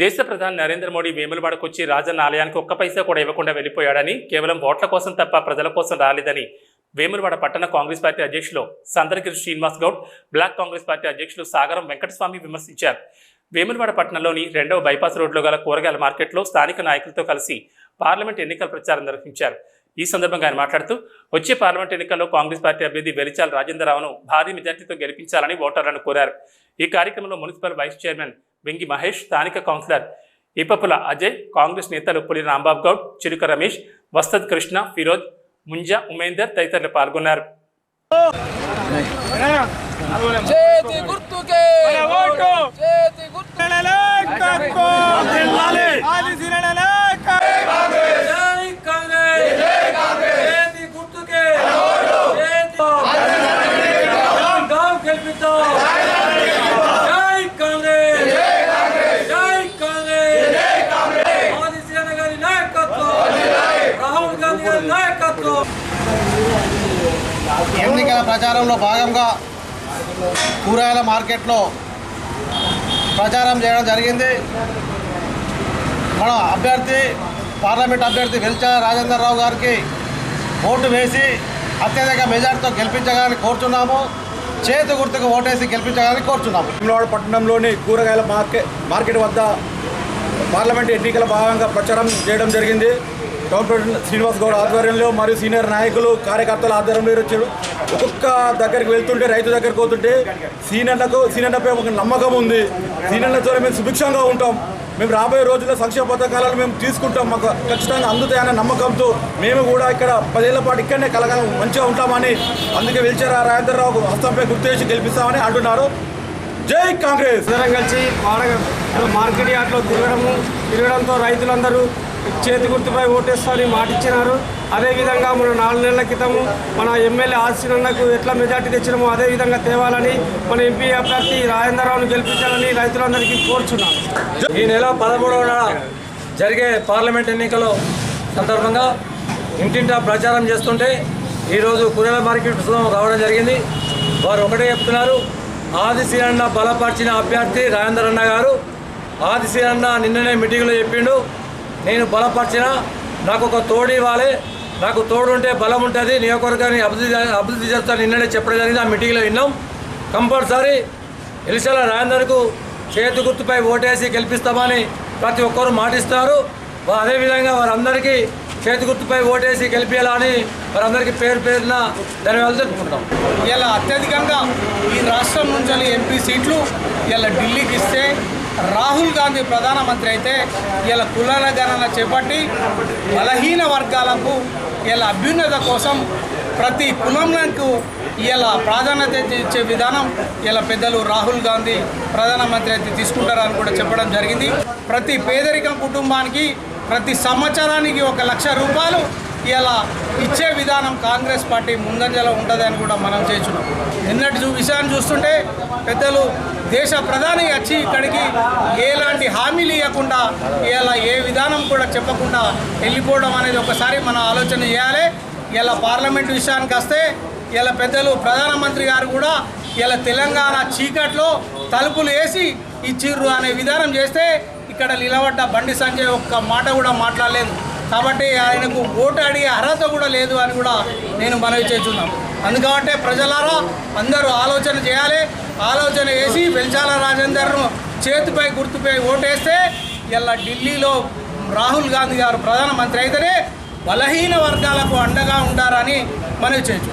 దేశ ప్రధాని నరేంద్ర మోడీ వేములవాడకు వచ్చి రాజన్న ఆలయానికి ఒక్క పైసా కూడా ఇవ్వకుండా వెళ్ళిపోయాడని కేవలం ఓట్ల కోసం తప్ప ప్రజల కోసం రాలేదని వేములవాడ పట్టణ కాంగ్రెస్ పార్టీ అధ్యక్షులు సందరగిరి శ్రీనివాస్ గౌడ్ బ్లాక్ కాంగ్రెస్ పార్టీ అధ్యక్షులు సాగరం వెంకటస్వామి విమర్శించారు. వేములవాడ పట్టణంలోని రెండవ బైపాస్ రోడ్లో గల కూరగాయల మార్కెట్లో స్థానిక నాయకులతో కలిసి పార్లమెంట్ ఎన్నికల ప్రచారం నిర్వహించారు. ఈ సందర్భంగా ఆయన మాట్లాడుతూ వచ్చే పార్లమెంట్ ఎన్నికల్లో కాంగ్రెస్ పార్టీ అభ్యర్థి వెలిచాల రాజేంద్రరావును భారీ మెజార్టీతో గెలిపించాలని ఓటర్లను కోరారు. ఈ కార్యక్రమంలో municipal vice chairman Vengi Mahesh స్థానిక కౌన్సిలర్ ఇప్పపుల అజయ్ కాంగ్రెస్ నేతలు పులి రాంబాబు గౌడ్ చిలుక రమేష్ వస్తద్ కృష్ణ ఫిరోజ్ ముంజా ఉమేందర్ తదితరులు పాల్గొన్నారు. చేతి గుర్తుకే చేతి గుర్తు జై కాంగ్రెస్ చేతి గుర్తుకే చేతి గాం గెలిపిద్దాం జై కాంగ్రెస్ జై కాంగ్రెస్ మోదీ శ్రీరణ గారి నాయకత్వం రాహుల్ గాంధీ గారి నాయకత్వం ఎన్నికల ప్రచారంలో భాగంగా కూరగాయల మార్కెట్లో ప్రచారం చేయడం జరిగింది. మన అభ్యర్థి పార్లమెంట్ అభ్యర్థి వెల్చా రాజేందర్ రావు గారికి ఓటు వేసి అత్యధిక మెజార్టీతో గెలిపించగాలని కోరుచున్నాము. చేతి గుర్తుకు ఓటేసి గెలిపించగాలని కోరుచున్నాము. వేములవాడ పట్టణంలోని కూరగాయల మార్కెట్ మార్కెట్ వద్ద పార్లమెంట్ ఎన్నికల భాగంగా ప్రచారం చేయడం జరిగింది. డాక్టర్ శ్రీనివాస్ గౌడ్ ఆధ్వర్యంలో మరియు సీనియర్ నాయకులు కార్యకర్తల ఆధ్వర్యంలో వచ్చారు ఒక్కొక్క దగ్గరికి వెళ్తుంటే రైతు దగ్గరికి పోతుంటే సీనియర్లకు సీనియర్లపై ఒక నమ్మకం ఉంది. సీనియర్లతో మేము సుభిక్షంగా ఉంటాం. మేము రాబోయే రోజుల్లో సంక్షేమ పథకాలను మేము తీసుకుంటాం. మాకు ఖచ్చితంగా అందుతాయన్న నమ్మకంతో మేము కూడా ఇక్కడ పదేళ్ళ పాటు ఇక్కడనే కలగా మంచిగా ఉంటామని అందుకే వెల్చారా రాజేంద్రరావు హస్తంపై గుర్తేసి గెలిపిస్తామని అంటున్నారు. జై కాంగ్రెస్! కలిసి మార్కెట్ యార్డ్లో తిరగడము తిరగడంతో రైతులందరూ చేతి గుర్తుపై ఓటేస్తారని మాట ఇచ్చినారు అదేవిధంగా మన నాలుగు నెలల క్రితము మన ఎమ్మెల్యే ఆశీనన్నకు ఎట్లా మెజార్టీ తెచ్చినామో అదేవిధంగా తేవాలని మన ఎంపీ అభ్యర్థి రాజేంద్రరావును గెలిపించాలని రైతులందరికీ కోరుచున్నాను. ఈ నెల పదమూడవ జరిగే పార్లమెంట్ ఎన్నికల సందర్భంగా ఇంటింటా ప్రచారం చేస్తుంటే ఈరోజు కూరగాయల మార్కెట్ రావడం జరిగింది. వారు ఒకటే చెప్తున్నారు. ఆదిశీలన్న బలపరిచిన అభ్యర్థి రాజేంద్రన్న గారు ఆదిశీలన్న నిన్ననే మీటింగ్లో చెప్పిండు. నేను బలపరిచిన నాకు ఒక తోడు ఇవ్వాలి. నాకు తోడు ఉంటే బలం ఉంటుంది. నియోజకవర్గాన్ని అభివృద్ధి అభివృద్ధి చేస్తాను నిన్ననే చెప్పడం జరిగింది. ఆ మీటింగ్లో విన్నాం. కంపల్సరీ ఎలిసల రాజేందర్కు చేతి గుర్తుపై ఓటేసి గెలిపిస్తామని ప్రతి ఒక్కరూ మాటిస్తారు. అదేవిధంగా వారందరికీ చేతి గుర్తుపై ఓటేసి గెలిపించాలని వారందరికీ పేరు పేరున ధన్యవాదాలు తెలుపుకుంటాం ఇలా అత్యధికంగా ఈ రాష్ట్రం నుంచి ఎంపీ సీట్లు ఇలా ఢిల్లీకి ఇస్తే రాహుల్ గాంధీ ప్రధానమంత్రి అయితే ఇలా కులాల గణన చేపట్టి బలహీన వర్గాలకు ఇలా అభ్యున్నత కోసం ప్రతి కులంకు ఇలా ప్రాధాన్యత ఇచ్చే విధానం ఇలా పెద్దలు రాహుల్ గాంధీ ప్రధానమంత్రి అయితే తీసుకుంటారని కూడా చెప్పడం జరిగింది. ప్రతి పేదరికం కుటుంబానికి ప్రతి సంవత్సరానికి ఒక లక్ష రూపాయలు ఇలా ఇచ్చే విధానం కాంగ్రెస్ పార్టీ ముందంజలో ఉంటుందని కూడా మనం చేస్తున్నాం. నిన్నటి చూ- విషయాన్ని చూస్తుంటే పెద్దలు దేశ ప్రధాని వచ్చి ఇక్కడికి ఎలాంటి హామీలు ఇవ్వకుండా ఇలా ఏ విధానం కూడా చెప్పకుండా వెళ్ళిపోవడం అనేది ఒకసారి మనం ఆలోచన చేయాలి. ఇలా పార్లమెంట్ విషయానికి వస్తే ఇలా పెద్దలు ప్రధానమంత్రి గారు కూడా ఇలా తెలంగాణ చీకట్లో తలుపులు వేసి ఇచ్చిర్రు అనే విధానం చేస్తే ఇక్కడ నిలబడ్డ బండి సంజయ్ ఒక్క మాట కూడా మాట్లాడలేదు. కాబట్టి ఆయనకు ఓటు అడిగే అర్హత కూడా లేదు అని కూడా నేను మనవి చేస్తున్నాను అందుకంటే ప్రజలారా అందరూ ఆలోచన చేయాలి. ఆలోచన చేసి వెల్చాల రాజేందర్ను చేతిపై గుర్తుపై ఓటేస్తే ఇలా ఢిల్లీలో రాహుల్ గాంధీ గారు ప్రధానమంత్రి అయితేనే బలహీన వర్గాలకు అండగా ఉంటారని మనవి చేయొచ్చు